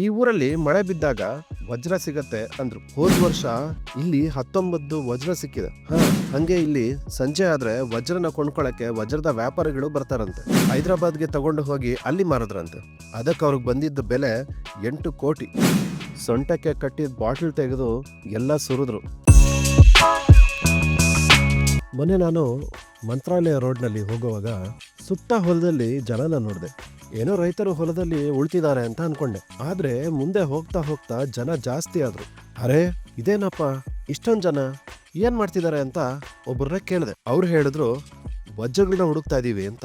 ಈ ಊರಲ್ಲಿ ಮಳೆ ಬಿದ್ದಾಗ ವಜ್ರ ಸಿಗತ್ತೆ ಅಂದ್ರು. ಹೋದ ವರ್ಷ ಇಲ್ಲಿ ಹತ್ತೊಂಬತ್ತು ವಜ್ರ ಸಿಕ್ಕಿದೆ. ಹಂಗೆ ಇಲ್ಲಿ ಸಂಜೆ ಆದ್ರೆ ವಜ್ರನ ಕೊಂಡ್ಕೊಳಕ್ಕೆ ವಜ್ರದ ವ್ಯಾಪಾರಿಗಳು ಬರ್ತಾರಂತೆ. ಹೈದರಾಬಾದ್ಗೆ ತಗೊಂಡು ಹೋಗಿ ಅಲ್ಲಿ ಮಾರದ್ರಂತೆ. ಅದಕ್ಕೆ ಅವ್ರಿಗೆ ಬಂದಿದ್ದ ಬೆಲೆ ಎಂಟು ಕೋಟಿ. ಸೊಂಟಕ್ಕೆ ಕಟ್ಟಿದ ಬಾಟಲ್ ತೆಗೆದು ಎಲ್ಲ ಸುರಿದ್ರು. ಮೊನ್ನೆ ನಾನು ಮಂತ್ರಾಲಯ ರೋಡ್ನಲ್ಲಿ ಹೋಗುವಾಗ ಸುತ್ತ ಹೊಲದಲ್ಲಿ ಜನನ ನೋಡಿದೆ. ಏನೋ ರೈತರು ಹೊಲದಲ್ಲಿ ಉಳ್ತಿದ್ದಾರೆ ಅಂತ ಅನ್ಕೊಂಡೆ. ಆದ್ರೆ ಮುಂದೆ ಹೋಗ್ತಾ ಹೋಗ್ತಾ ಜನ ಜಾಸ್ತಿ ಆದ್ರು. ಅರೆ ಇದೇನಪ್ಪ? ಇಷ್ಟೊಂದು ಜನ? ಏನ್ ಮಾಡ್ತಿದ್ದಾರೆ ಅಂತ ಒಬ್ಬರನ್ನ ಕೇಳಿದೆ. ಅವ್ರು ಹೇಳಿದ್ರು ವಜ್ರಗಳನ್ನ ಹುಡುಕ್ತಾ ಇದೀವಿ ಅಂತ.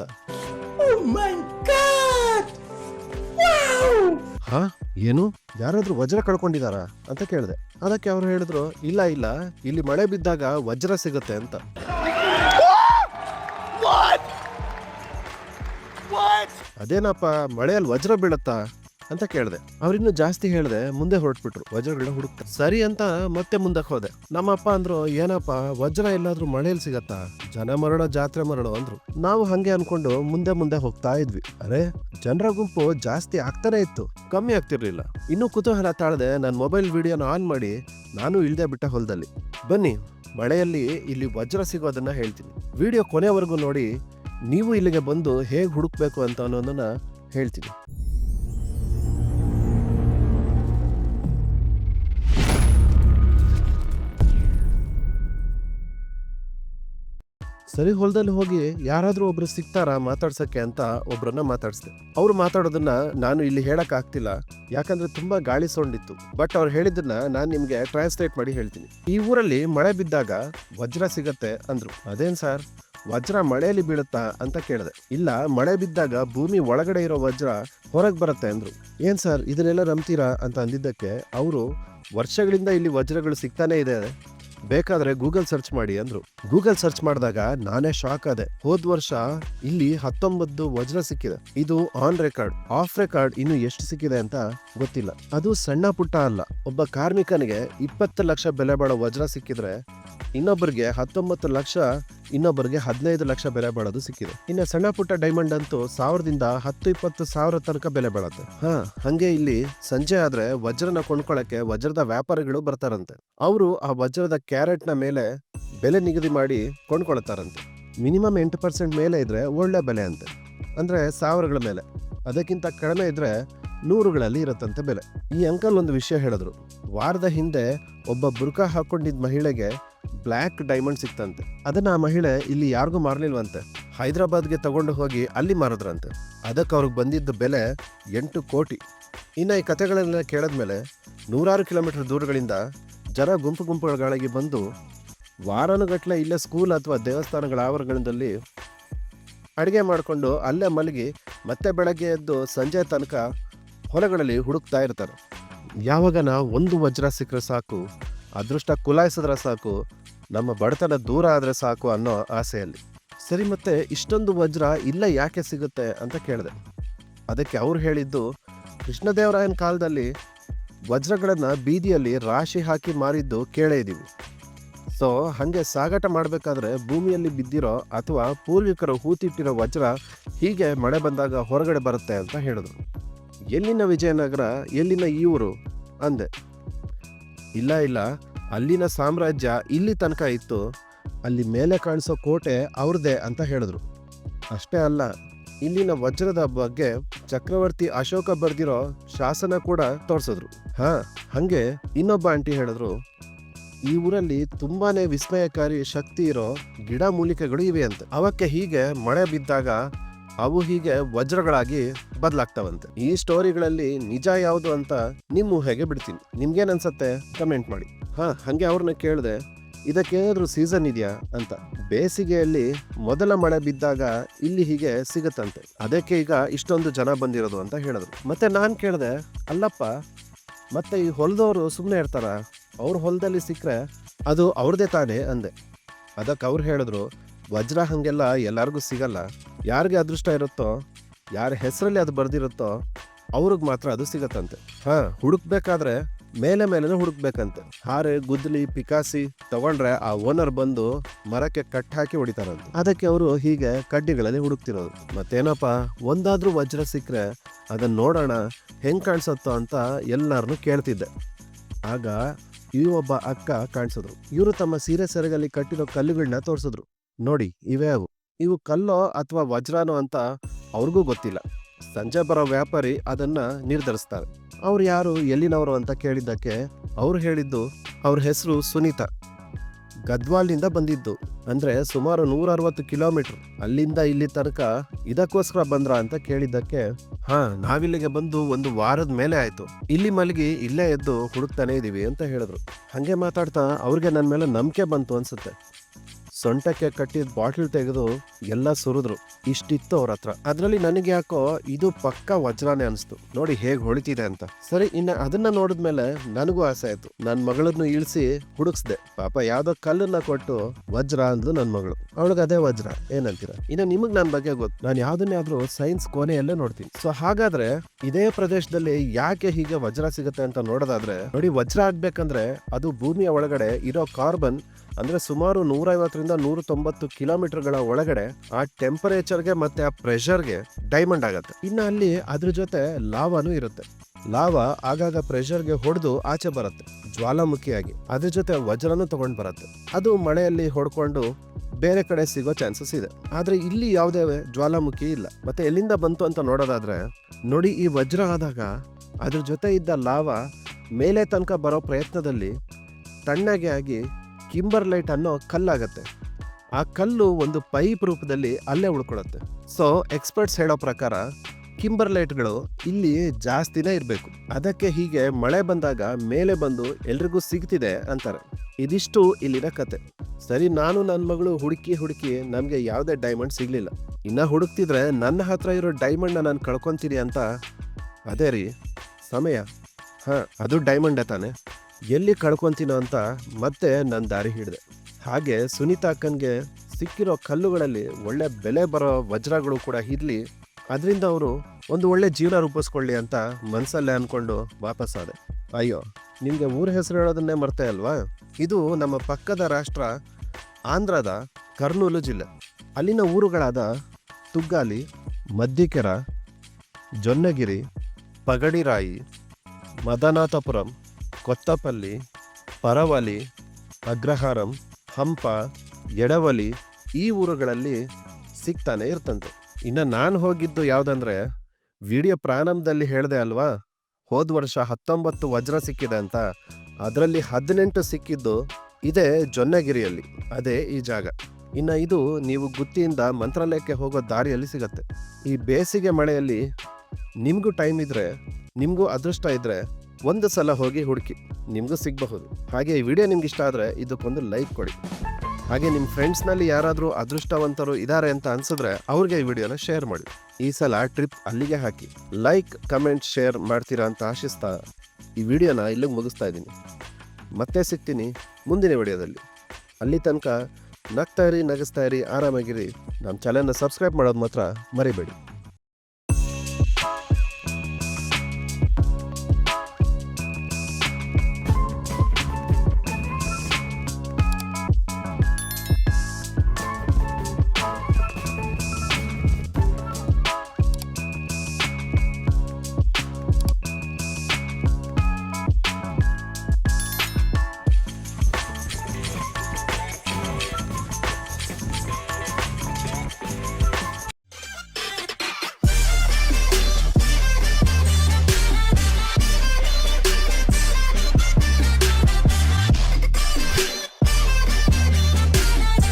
ಹಾ? ಏನು? ಯಾರಾದ್ರೂ ವಜ್ರ ಕಳ್ಕೊಂಡಿದಾರ? ಅಂತ ಕೇಳಿದೆ. ಅದಕ್ಕೆ ಅವ್ರು ಹೇಳಿದ್ರು ಇಲ್ಲ ಇಲ್ಲ ಇಲ್ಲಿ ಮಳೆ ಬಿದ್ದಾಗ ವಜ್ರ ಸಿಗುತ್ತೆ ಅಂತ. ಅದೇನಪ್ಪ, ಮಳೆಯಲ್ಲಿ ವಜ್ರ ಬೀಳತ್ತಾ? ಅಂತ ಕೇಳಿದೆ. ಅವರಿನ್ನೂ ಜಾಸ್ತಿ ಹೇಳಿದೆ, ಮುಂದೆ ಹೊರಟ್ಬಿಟ್ರು. ವಜ್ರಗಳನ್ನ ಹುಡುಕ್ತ. ಸರಿ ಅಂತ ಮತ್ತೆ ಮುಂದಕ್ಕೆ ಹೋದೆ. ನಮ್ಮಪ್ಪ ಅಂದ್ರು, ಏನಪ್ಪ, ವಜ್ರ ಎಲ್ಲಾದ್ರೂ ಮಳೆಯಲ್ಲಿ ಸಿಗತ್ತಾ? ಜನ ಮರಳೋ, ಜಾತ್ರೆ ಮರಳೋ, ಅಂದ್ರು. ನಾವು ಹಂಗೆ ಅನ್ಕೊಂಡು ಮುಂದೆ ಮುಂದೆ ಹೋಗ್ತಾ ಇದ್ವಿ. ಅರೆ, ಜನರ ಗುಂಪು ಜಾಸ್ತಿ ಆಗ್ತಾನೆ ಇತ್ತು. ಕಮ್ಮಿ ಆಗ್ತಿರ್ಲಿಲ್ಲ. ಇನ್ನೂ ಕುತೂಹಲ ತಾಳದೆ ನನ್ನ ಮೊಬೈಲ್ ವಿಡಿಯೋನ ಆನ್ ಮಾಡಿ ನಾನು ಇಳ್ದೆ ಬಿಟ್ಟ ಹೊಲದಲ್ಲಿ. ಬನ್ನಿ, ಮಳೆಯಲ್ಲಿ ಇಲ್ಲಿ ವಜ್ರ ಸಿಗೋದನ್ನ ಹೇಳ್ತೀನಿ. ವಿಡಿಯೋ ಕೊನೆವರೆಗೂ ನೋಡಿ ನೀವು ಇಲ್ಲಿಗೆ ಬಂದು ಹೇಗೆ ಹುಡುಕ್ಬೇಕು ಅಂತ ಅನ್ನೋದನ್ನ ಹೇಳ್ತೀನಿ. ಸರಿ, ಹೊಲದಲ್ಲಿ ಹೋಗಿ ಯಾರಾದರೂ ಒಬ್ರು ಸಿಗ್ತಾರಾ ಮಾತಾಡ್ಸಕ್ಕೆ ಅಂತ ಒಬ್ರನ್ನ ಮಾತಾಡ್ಸಿದೆ. ಅವ್ರು ಮಾತಾಡೋದನ್ನ ನಾನು ಇಲ್ಲಿ ಹೇಳಕ್ ಆಗ್ತಿಲ್ಲ. ಯಾಕಂದ್ರೆ ತುಂಬಾ ಗಾಳಿ ಸೊಂಡಿತ್ತು. ಬಟ್ ಅವ್ರು ಹೇಳಿದ್ದನ್ನ ನಾನು ನಿಮ್ಗೆ ಟ್ರಾನ್ಸ್ಲೇಟ್ ಮಾಡಿ ಹೇಳ್ತೀನಿ. ಈ ಊರಲ್ಲಿ ಮಳೆ ಬಿದ್ದಾಗ ವಜ್ರ ಸಿಗತ್ತೆ ಅಂದ್ರು. ಅದೇನ್ ಸರ್? ವಜ್ರ ಮಳೆಯಲ್ಲಿ ಬೀಳುತ್ತಾ ಅಂತ ಕೇಳಿದೆ. ಇಲ್ಲ, ಮಳೆ ಬಿದ್ದಾಗ ಭೂಮಿ ಒಳಗಡೆ ಇರೋ ವಜ್ರ ಹೊರಗೆ ಬರುತ್ತೆ ಅಂದ್ರು. ಏನ್ ಸರ್, ಇದನ್ನೆಲ್ಲ ನಂಬ್ತೀರಾ ಅಂತ ಅಂದಿದ್ದಕ್ಕೆ ಅವರು, ವರ್ಷಗಳಿಂದ ಇಲ್ಲಿ ವಜ್ರಗಳು ಸಿಗ್ತಾನೆ ಇದೆ, ಬೇಕಾದ್ರೆ ಗೂಗಲ್ ಸರ್ಚ್ ಮಾಡಿ ಅಂದ್ರು. ಗೂಗಲ್ ಸರ್ಚ್ ಮಾಡಿದಾಗ ನಾನೇ ಶಾಕ್ ಆದೆ. ಹೋದ್ ವರ್ಷ ಇಲ್ಲಿ ಹತ್ತೊಂಬತ್ತು ವಜ್ರ ಸಿಕ್ಕಿದೆ. ಇದು ಆನ್ ರೆಕಾರ್ಡ್, ಆಫ್ ರೆಕಾರ್ಡ್ ಇನ್ನು ಎಷ್ಟು ಸಿಕ್ಕಿದೆ ಅಂತ ಗೊತ್ತಿಲ್ಲ. ಅದು ಸಣ್ಣ ಪುಟ್ಟ ಅಲ್ಲ. ಒಬ್ಬ ಕಾರ್ಮಿಕನಿಗೆ ಇಪ್ಪತ್ತು ಲಕ್ಷ ಬೆಲೆ ಬಾಳೋ ವಜ್ರ ಸಿಕ್ಕಿದ್ರೆ ಇನ್ನೊಬ್ಬರಿಗೆ ಹತ್ತೊಂಬತ್ತು ಲಕ್ಷ ಇನ್ನೊಬ್ಬರಿಗೆ ಹದಿನೈದು ಲಕ್ಷ ಬೆಲೆ ಬಾಳೋದು ಸಿಕ್ಕಿದೆ. ಇನ್ನು ಸಣ್ಣ ಪುಟ್ಟ ಡೈಮಂಡ್ ಅಂತೂ ಸಾವಿರದಿಂದ ಹತ್ತು ಇಪ್ಪತ್ತು ಸಾವಿರ ತನಕ ಬೆಲೆ ಬಾಳುತ್ತೆ ಹಾ, ಹಂಗೆ ಇಲ್ಲಿ ಸಂಜೆ ಆದ್ರೆ ವಜ್ರನ ಕೊಂಡ್ಕೊಳ್ಳಕ್ಕೆ ವಜ್ರದ ವ್ಯಾಪಾರಿಗಳು ಬರ್ತಾರಂತೆ. ಅವರು ಆ ವಜ್ರದ ಕ್ಯಾರೆಟ್ನ ಮೇಲೆ ಬೆಲೆ ನಿಗದಿ ಮಾಡಿ ಕೊಂಡ್ಕೊಳ್ತಾರಂತೆ. ಮಿನಿಮಮ್ ಎಂಟು ಪರ್ಸೆಂಟ್ ಮೇಲೆ ಇದ್ರೆ ಒಳ್ಳೆ ಬೆಲೆ ಅಂತೆ. ಅಂದ್ರೆ ಸಾವಿರಗಳ ಮೇಲೆ. ಅದಕ್ಕಿಂತ ಕಡಿಮೆ ಇದ್ರೆ ನೂರುಗಳಲ್ಲಿ ಇರತ್ತಂತೆ ಬೆಲೆ. ಈ ಅಂಕಲ್ ಒಂದು ವಿಷಯ ಹೇಳಿದ್ರು. ವಾರದ ಹಿಂದೆ ಒಬ್ಬ ಬುರ್ಕಾ ಹಾಕೊಂಡಿದ್ದ ಮಹಿಳೆಗೆ ಬ್ಲ್ಯಾಕ್ ಡೈಮಂಡ್ ಸಿಕ್ತಂತೆ. ಅದನ್ನ ಆ ಮಹಿಳೆ ಇಲ್ಲಿ ಯಾರಿಗೂ ಮಾರಲಿಲ್ವಂತೆ. ಹೈದರಾಬಾದ್ಗೆ ತಗೊಂಡು ಹೋಗಿ ಅಲ್ಲಿ ಮಾರದ್ರಂತೆ. ಅದಕ್ಕೆ ಅವ್ರಿಗೆ ಬಂದಿದ್ದ ಬೆಲೆ ಎಂಟು ಕೋಟಿ. ಇನ್ನು ಈ ಕಥೆಗಳನ್ನೆಲ್ಲ ಕೇಳಿದ್ಮೇಲೆ ನೂರಾರು ಕಿಲೋಮೀಟರ್ ದೂರಗಳಿಂದ ಜನ ಗುಂಪು ಗುಂಪುಗಳಿಗೆ ಬಂದು ವಾರಾನುಗಟ್ಲೆ ಇಲ್ಲೇ ಸ್ಕೂಲ್ ಅಥವಾ ದೇವಸ್ಥಾನಗಳ ಆವರಣದಲ್ಲಿ ಅಡುಗೆ ಮಾಡಿಕೊಂಡು ಅಲ್ಲೇ ಮಲಗಿ ಮತ್ತೆ ಬೆಳಗ್ಗೆ ಎದ್ದು ಸಂಜೆ ತನಕ ಹೊಲಗಳಲ್ಲಿ ಹುಡುಕ್ತಾ ಇರ್ತಾರೆ. ಯಾವಾಗ ಒಂದು ವಜ್ರ ಸಿಕ್ಕರೆ ಸಾಕು ಅದೃಷ್ಟ ಕುಲಾಯಿಸಿದ್ರೆ ಸಾಕು, ನಮ್ಮ ಬಡತನ ದೂರ ಆದರೆ ಸಾಕು ಅನ್ನೋ ಆಸೆಯಲ್ಲಿ. ಸರಿ ಮತ್ತೆ, ಇಷ್ಟೊಂದು ವಜ್ರ ಇಲ್ಲ ಯಾಕೆ ಸಿಗುತ್ತೆ ಅಂತ ಕೇಳಿದೆ. ಅದಕ್ಕೆ ಅವ್ರು ಹೇಳಿದ್ದು, ಕೃಷ್ಣದೇವರಾಯನ ಕಾಲದಲ್ಲಿ ವಜ್ರಗಳನ್ನು ಬೀದಿಯಲ್ಲಿ ರಾಶಿ ಹಾಕಿ ಮಾರಿದ್ದು ಕೇಳೇ ಇದ್ದೀವಿ ಸೊ ಹಾಗೆ ಸಾಗಾಟ ಮಾಡಬೇಕಾದ್ರೆ ಭೂಮಿಯಲ್ಲಿ ಬಿದ್ದಿರೋ ಅಥವಾ ಪೂರ್ವಿಕರು ಹೂತಿಟ್ಟಿರೋ ವಜ್ರ ಹೀಗೆ ಮಳೆ ಬಂದಾಗ ಹೊರಗಡೆ ಬರುತ್ತೆ ಅಂತ ಹೇಳಿದ್ರು. ಎಲ್ಲಿನ ವಿಜಯನಗರ, ಎಲ್ಲಿನ ಈ ಊರು? ಅಂದೆ. ಇಲ್ಲ ಇಲ್ಲ. ಅಲ್ಲಿನ ಸಾಮ್ರಾಜ್ಯ ಇಲ್ಲಿ ತನಕ ಇತ್ತು. ಅಲ್ಲಿ ಮೇಲೆ ಕಾಣಿಸೋ ಕೋಟೆ ಅವ್ರದೇ ಅಂತ ಹೇಳಿದ್ರು. ಅಷ್ಟೇ ಅಲ್ಲ, ಇಲ್ಲಿನ ವಜ್ರದ ಬಗ್ಗೆ ಚಕ್ರವರ್ತಿ ಅಶೋಕ ಬರ್ದಿರೋ ಶಾಸನ ಕೂಡ ತೋರಿಸಿದ್ರು. ಹಾ, ಹಂಗೆ ಇನ್ನೊಬ್ಬ ಆಂಟಿ ಹೇಳಿದ್ರು, ಈ ಊರಲ್ಲಿ ತುಂಬಾನೇ ವಿಸ್ಮಯಕಾರಿ ಶಕ್ತಿ ಇರೋ ಗಿಡ ಮೂಲಿಕೆಗಳು ಇವೆ ಅಂತ. ಅವಕ್ಕೆ ಹೀಗೆ ಮಳೆ ಬಿದ್ದಾಗ ಅವು ಹೀಗೆ ವಜ್ರಗಳಾಗಿ ಬದಲಾಗ್ತಾವಂತೆ. ಈ ಸ್ಟೋರಿಗಳಲ್ಲಿ ನಿಜ ಯಾವುದು ಅಂತ ನಿಮ್ಮ ಊಹೆಗೆ ಬಿಡ್ತೀನಿ. ನಿಮ್ಗೇನ್ ಅನ್ಸತ್ತೆ ಕಮೆಂಟ್ ಮಾಡಿ. ಹಾ, ಹಂಗೆ ಅವ್ರನ್ನ ಕೇಳಿದೆ, ಇದಕ್ಕೇನಾದ್ರೂ ಸೀಸನ್ ಇದೆಯಾ? ಅಂತ. ಬೇಸಿಗೆಯಲ್ಲಿ ಮೊದಲ ಮಳೆ ಬಿದ್ದಾಗ ಇಲ್ಲಿ ಹೀಗೆ ಸಿಗತ್ತಂತೆ. ಅದಕ್ಕೆ ಈಗ ಇಷ್ಟೊಂದು ಜನ ಬಂದಿರೋದು ಅಂತ ಹೇಳಿದ್ರು. ಮತ್ತೆ ನಾನು ಕೇಳಿದೆ, ಅಲ್ಲಪ್ಪ, ಮತ್ತೆ ಈ ಹೊಲದವರು ಸುಮ್ಮನೆ ಇರ್ತಾರ? ಅವ್ರ ಹೊಲದಲ್ಲಿ ಸಿಕ್ಕರೆ ಅದು ಅವ್ರದೇ ತಾನೇ? ಅಂದೆ. ಅದಕ್ಕೆ ಅವ್ರು ಹೇಳಿದ್ರು ವಜ್ರ ಹಾಗೆಲ್ಲ ಎಲ್ಲರಿಗೂ ಸಿಗಲ್ಲ. ಯಾರಿಗೆ ಅದೃಷ್ಟ ಇರುತ್ತೋ, ಯಾರ ಹೆಸರಲ್ಲಿ ಅದು ಬರ್ದಿರುತ್ತೋ, ಅವ್ರಿಗೆ ಮಾತ್ರ ಅದು ಸಿಗತ್ತಂತೆ. ಹಾ, ಹುಡುಕ್ಬೇಕಾದ್ರೆ ಮೇಲೆ ಮೇಲೆನೂ ಹುಡುಕ್ಬೇಕಂತೆ. ಹಾರೆ ಗುದ್ದಲಿ ಪಿಕಾಸಿ ತಗೊಂಡ್ರೆ ಆ ಓನರ್ ಬಂದು ಮರಕ್ಕೆ ಕಟ್ ಹಾಕಿ ಹೊಡಿತಾರಂತೆ. ಅದಕ್ಕೆ ಅವರು ಹೀಗೆ ಕಡ್ಡಿಗಳಲ್ಲಿ ಹುಡುಕ್ತಿರೋದು. ಮತ್ತೇನಪ್ಪ, ಒಂದಾದ್ರೂ ವಜ್ರ ಸಿಕ್ಕರೆ ಅದನ್ನ ನೋಡೋಣ, ಹೆಂಗ್ ಕಾಣಿಸುತ್ತೋ ಅಂತ ಎಲ್ಲಾರನು ಕೇಳ್ತಿದ್ದೆ. ಆಗ ಈ ಒಬ್ಬ ಅಕ್ಕ ಕಾಣಿಸಿದ್ರು. ಇವರು ತಮ್ಮ ಸೀರೆ ಸೆರಗಲ್ಲಿ ಕಟ್ಟಿರೋ ಕಲ್ಲುಗಳನ್ನ ತೋರಿಸಿದ್ರು. ನೋಡಿ ಇವೇ ಅವು. ಇವು ಕಲ್ಲೋ ಅಥವಾ ವಜ್ರನೋ ಅಂತ ಅವ್ರಿಗೂ ಗೊತ್ತಿಲ್ಲ. ಸಂಜೆ ಬರೋ ವ್ಯಾಪಾರಿ ಅದನ್ನ ನಿರ್ಧರಿಸ್ತಾರೆ. ಅವ್ರು ಯಾರು, ಎಲ್ಲಿನವರು ಅಂತ ಕೇಳಿದ್ದಕ್ಕೆ ಅವ್ರು ಹೇಳಿದ್ದು ಅವ್ರ ಹೆಸರು ಸುನೀತಾ. ಗದ್ವಾಲ್ನಿಂದ ಬಂದಿದ್ದು. ಅಂದ್ರೆ ಸುಮಾರು ನೂರ ಅರವತ್ತು ಕಿಲೋಮೀಟರ್. ಅಲ್ಲಿಂದ ಇಲ್ಲಿ ತನಕ ಇದಕ್ಕೋಸ್ಕರ ಬಂದ್ರ ಅಂತ ಕೇಳಿದ್ದಕ್ಕೆ, ಹಾ, ನಾವಿಲ್ಲಿಗೆ ಬಂದು ಒಂದು ವಾರದ ಮೇಲೆ ಆಯ್ತು. ಇಲ್ಲಿ ಮಲಗಿ ಇಲ್ಲೇ ಎದ್ದು ಹುಡುಕ್ತಾನೆ ಇದೀವಿ ಅಂತ ಹೇಳಿದ್ರು. ಹಂಗೆ ಮಾತಾಡ್ತಾ ಅವ್ರಿಗೆ ನನ್ನ ಮೇಲೆ ನಂಬಿಕೆ ಬಂತು ಅನ್ಸುತ್ತೆ. ಸೊಂಟಕ್ಕೆ ಕಟ್ಟಿದ ಬಾಟಲ್ ತೆಗೆದು ಎಲ್ಲ ಸುರಿದ್ರು. ಇಷ್ಟಿತ್ತು ಅವ್ರ ಹತ್ರ. ಅದರಲ್ಲಿ ನನಗೆ ಯಾಕೋ ಇದು ಪಕ್ಕ ವಜ್ರಾನೇ ಅನಿಸ್ತು. ನೋಡಿ ಹೇಗೆ ಹೊಳಿತಿದೆ ಅಂತ. ಸರಿ, ಇನ್ನ ಅದನ್ನ ನೋಡಿದ್ಮೇಲೆ ನನಗೂ ಆಸೆ ಆಯ್ತು. ನನ್ನ ಮಗಳನ್ನು ಇಳಿಸಿ ಹುಡುಕ್ಸ್ದೆ. ಪಾಪ ಯಾವ್ದೋ ಕಲ್ಲನ್ನ ಕೊಟ್ಟು ವಜ್ರ ಅಂದ್ಲು ನನ್ನ ಮಗಳು. ಅವಳಿಗೆ ಅದೇ ವಜ್ರ. ಏನಂತೀರಾ? ಇನ್ನು ನಿಮಗ್ ನನ್ನ ಬಗ್ಗೆ ಗೊತ್ತು. ನಾನು ಯಾವ್ದನ್ನೇ ಆದ್ರೂ ಸೈನ್ಸ್ ಕೊನೆಯಲ್ಲೇ ನೋಡ್ತೀನಿ. ಸೊ ಹಾಗಾದ್ರೆ ಇದೇ ಪ್ರದೇಶದಲ್ಲಿ ಯಾಕೆ ಹೀಗೆ ವಜ್ರ ಸಿಗುತ್ತೆ ಅಂತ ನೋಡೋದಾದ್ರೆ, ನೋಡಿ ವಜ್ರ ಆಗ್ಬೇಕಂದ್ರೆ ಅದು ಭೂಮಿಯ ಒಳಗಡೆ ಇರೋ ಕಾರ್ಬನ್ ಅಂದ್ರೆ ಸುಮಾರು ನೂರೈವತ್ತರಿಂದ ನೂರ ತೊಂಬತ್ತು ಕಿಲೋಮೀಟರ್ಗಳ ಒಳಗಡೆ ಆ ಟೆಂಪರೇಚರ್ಗೆ ಮತ್ತೆ ಆ ಪ್ರೆಷರ್ಗೆ ಡೈಮಂಡ್ ಆಗುತ್ತೆ. ಇನ್ನು ಅಲ್ಲಿ ಅದ್ರ ಜೊತೆ ಲಾವಾನೂ ಇರುತ್ತೆ. ಲಾವಾ ಆಗಾಗ ಪ್ರೆಷರ್ಗೆ ಹೊಡೆದು ಆಚೆ ಬರುತ್ತೆ, ಜ್ವಾಲಾಮುಖಿಯಾಗಿ. ಅದ್ರ ಜೊತೆ ವಜ್ರನೂ ತಗೊಂಡು ಬರುತ್ತೆ. ಅದು ಮಳೆಯಲ್ಲಿ ಹೊಡ್ಕೊಂಡು ಬೇರೆ ಕಡೆ ಸಿಗೋ ಚಾನ್ಸಸ್ ಇದೆ. ಆದರೆ ಇಲ್ಲಿ ಯಾವುದೇ ಜ್ವಾಲಾಮುಖಿ ಇಲ್ಲ. ಮತ್ತೆ ಎಲ್ಲಿಂದ ಬಂತು ಅಂತ ನೋಡೋದಾದ್ರೆ, ನೋಡಿ ಈ ವಜ್ರ ಆದಾಗ ಅದ್ರ ಜೊತೆ ಇದ್ದ ಲಾವಾ ಮೇಲೆ ತನಕ ಬರೋ ಪ್ರಯತ್ನದಲ್ಲಿ ತಣ್ಣಗೆ ಆಗಿ ಕಿಂಬರ್ ಲೈಟ್ ಅನ್ನೋ ಕಲ್ಲಾಗತ್ತೆ. ಆ ಕಲ್ಲು ಒಂದು ಪೈಪ್ ರೂಪದಲ್ಲಿ ಅಲ್ಲೇ ಉಳ್ಕೊಳತ್ತೆ. ಸೊ ಎಕ್ಸ್ಪರ್ಟ್ಸ್ ಹೇಳೋ ಪ್ರಕಾರ ಕಿಂಬರ್ಲೈಟ್ಗಳು ಇಲ್ಲಿ ಜಾಸ್ತಿನೇ ಇರಬೇಕು. ಅದಕ್ಕೆ ಹೀಗೆ ಮಳೆ ಬಂದಾಗ ಮೇಲೆ ಬಂದು ಎಲ್ರಿಗೂ ಸಿಗ್ತಿದೆ ಅಂತಾರೆ. ಇದಿಷ್ಟು ಇಲ್ಲಿನ ಕತೆ. ಸರಿ, ನಾನು ನನ್ನ ಮಗಳು ಹುಡುಕಿ ಹುಡುಕಿ ನಮಗೆ ಯಾವುದೇ ಡೈಮಂಡ್ ಸಿಗಲಿಲ್ಲ. ಇನ್ನು ಹುಡುಕ್ತಿದ್ರೆ ನನ್ನ ಹತ್ರ ಇರೋ ಡೈಮಂಡ್ನ ನಾನು ಕಳ್ಕೊತೀನಿ ಅಂತ. ಅದೇ ರೀ, ಸಮಯ. ಹಾಂ, ಅದು ಡೈಮಂಡೇ ತಾನೆ? ಎಲ್ಲಿ ಕಳ್ಕೊಂತೀನೋ ಅಂತ ಮತ್ತೆ ನನ್ನ ದಾರಿ ಹಿಡಿದೆ. ಹಾಗೆ ಸುನೀತಾ ಅಕ್ಕನ್ಗೆ ಸಿಕ್ಕಿರೋ ಕಲ್ಲುಗಳಲ್ಲಿ ಒಳ್ಳೆ ಬೆಲೆ ಬರೋ ವಜ್ರಗಳು ಕೂಡ ಇರಲಿ ಅದರಿಂದ ಅವರು ಒಂದು ಒಳ್ಳೆ ಜೀವನ ರೂಪಿಸ್ಕೊಳ್ಳಿ ಅಂತ ಮನಸ್ಸಲ್ಲೇ ಅಂದ್ಕೊಂಡು ವಾಪಸ್ ಆದೆ. ಅಯ್ಯೋ, ನಿಮಗೆ ಊರ ಹೆಸರು ಹೇಳೋದನ್ನೇ ಮರ್ತೆ ಅಲ್ವಾ? ಇದು ನಮ್ಮ ಪಕ್ಕದ ರಾಷ್ಟ್ರ ಆಂಧ್ರದ ಕರ್ನೂಲು ಜಿಲ್ಲೆ. ಅಲ್ಲಿನ ಊರುಗಳಾದ ತುಗ್ಗಾಲಿ, ಮದ್ದಿಕೆರ, ಜೊನ್ನಗಿರಿ, ಪಗಡಿರಾಯಿ, ಮದನಾಥಪುರಂ ಕೊತ್ತಪಲ್ಲಿ, ಪರವಲಿ, ಅಗ್ರಹಾರಂ, ಹಂಪ, ಎಡವಲಿ ಈ ಊರುಗಳಲ್ಲಿ ಸಿಗ್ತಾನೆ ಇರ್ತಂತೆ. ಇನ್ನು ನಾನು ಹೋಗಿದ್ದು ಯಾವುದಂದ್ರೆ ವಿಡಿಯೋ ಪ್ರಾರಂಭದಲ್ಲಿ ಹೇಳಿದೆ ಅಲ್ವಾ? ಹೋದ ವರ್ಷ ಹತ್ತೊಂಬತ್ತು ವಜ್ರ ಸಿಕ್ಕಿದೆ ಅಂತ. ಅದರಲ್ಲಿ ಹದಿನೆಂಟು ಸಿಕ್ಕಿದ್ದು ಇದೇ ಜೊನ್ನಗಿರಿಯಲ್ಲಿ. ಅದೇ ಈ ಜಾಗ. ಇನ್ನು ಇದು ನೀವು ಗುತ್ತಿಯಿಂದ ಮಂತ್ರಾಲಯಕ್ಕೆ ಹೋಗೋ ದಾರಿಯಲ್ಲಿ ಸಿಗತ್ತೆ. ಈ ಬೇಸಿಗೆ ಮಳೆಯಲ್ಲಿ ನಿಮಗೂ ಟೈಮ್ ಇದ್ರೆ, ನಿಮಗೂ ಅದೃಷ್ಟ ಇದ್ರೆ ಒಂದು ಸಲ ಹೋಗಿ ಹುಡುಕಿ, ನಿಮಗೂ ಸಿಗಬಹುದು. ಹಾಗೆ ಈ ವಿಡಿಯೋ ನಿಮ್ಗೆ ಇಷ್ಟ ಆದರೆ ಇದಕ್ಕೊಂದು ಲೈಕ್ ಕೊಡಿ. ಹಾಗೆ ನಿಮ್ಮ ಫ್ರೆಂಡ್ಸ್ನಲ್ಲಿ ಯಾರಾದರೂ ಅದೃಷ್ಟವಂತರು ಇದ್ದಾರೆ ಅಂತ ಅನ್ಸಿದ್ರೆ ಅವ್ರಿಗೆ ಈ ವಿಡಿಯೋನ ಶೇರ್ ಮಾಡಿ. ಈ ಸಲ ಟ್ರಿಪ್ ಅಲ್ಲಿಗೆ ಹಾಕಿ. ಲೈಕ್, ಕಮೆಂಟ್, ಶೇರ್ ಮಾಡ್ತೀರಾ ಅಂತ ಆಶಿಸ್ತಾ ಈ ವಿಡಿಯೋನ ಇಲ್ಲಿಗೆ ಮುಗಿಸ್ತಾ ಇದ್ದೀನಿ. ಮತ್ತೆ ಸಿಗ್ತೀನಿ ಮುಂದಿನ ವಿಡಿಯೋದಲ್ಲಿ. ಅಲ್ಲಿ ತನಕ ನಗ್ತಾ ಇರಿ, ನಗಿಸ್ತಾ ಇರಿ, ಆರಾಮಾಗಿರಿ. ನಮ್ಮ ಚಾನಲ್ನ ಸಬ್ಸ್ಕ್ರೈಬ್ ಮಾಡೋದು ಮಾತ್ರ ಮರಿಬೇಡಿ.